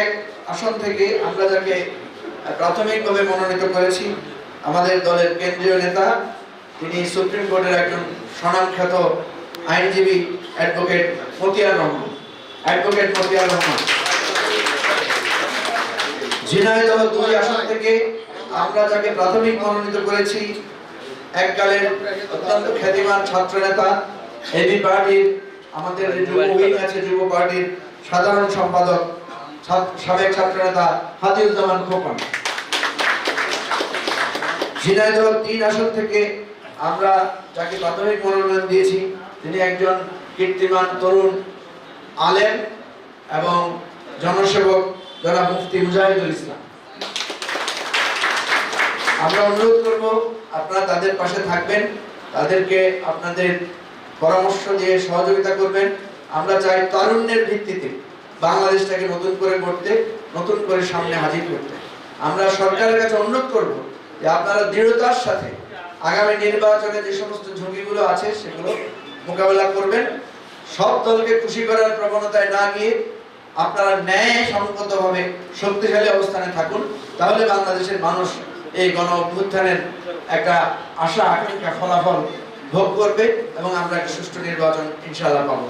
এক আসন থেকে আমরা যাকে প্রাথমিকভাবে মনোনীত করেছি, আমাদের দলের কেন্দ্রীয় নেতা, তিনি সুপ্রিম কোর্টের একজন স্বনামখ্যাত আইনজীবী অ্যাডভোকেট মতিয়ার রহমান। অ্যাডভোকেট মতিয়ার রহমান ঝিনাইদহ দুই আসন থেকে আমরা যাকে প্রাথমিক মনোনীত করেছি, এককালের অত্যন্ত খ্যাতিমান ছাত্র নেতা, এবি পার্টির, আমাদের যুব উইং আছে, যুব পার্টির সাধারণ সম্পাদক সাবেক ছাত্র নেতা হাতিউজ্জামান খোকন। ঝিনাইদহ তিন আসন থেকে আমরা যাকে প্রাথমিক মনোনয়ন দিয়েছি, তিনি একজন কীর্তিমান তরুণ আলেম এবং জনসেবক যারা মুফতি মুজাহিদুল ইসলাম। আমরা অনুরোধ করব, আপনারা তাদের পাশে থাকবেন, তাদেরকে আপনাদের পরামর্শ দিয়ে সহযোগিতা করবেন। আমরা চাই তারুণ্যের ভিত্তিতে বাংলাদেশটাকে নতুন করে করতে নতুন করে সামনে হাজির করতে। আমরা সরকারের কাছে অনুরোধ করব যে আপনারা দৃঢ়তার সাথে আগামী নির্বাচনে যে সমস্ত ঝুঁকিগুলো আছে সেগুলো মোকাবেলা করবেন। সব দলকে খুশি করার প্রবণতায় না গিয়ে আপনারা ন্যায় সংগতভাবে শক্তিশালী অবস্থানে থাকুন, তাহলে বাংলাদেশের মানুষ এই গণ অভ্যুত্থানের একটা আশা আকাঙ্ক্ষা ফলাফল ভোগ করবে এবং আমরা একটা সুষ্ঠু নির্বাচন ইনশাআল্লাহ পাবো।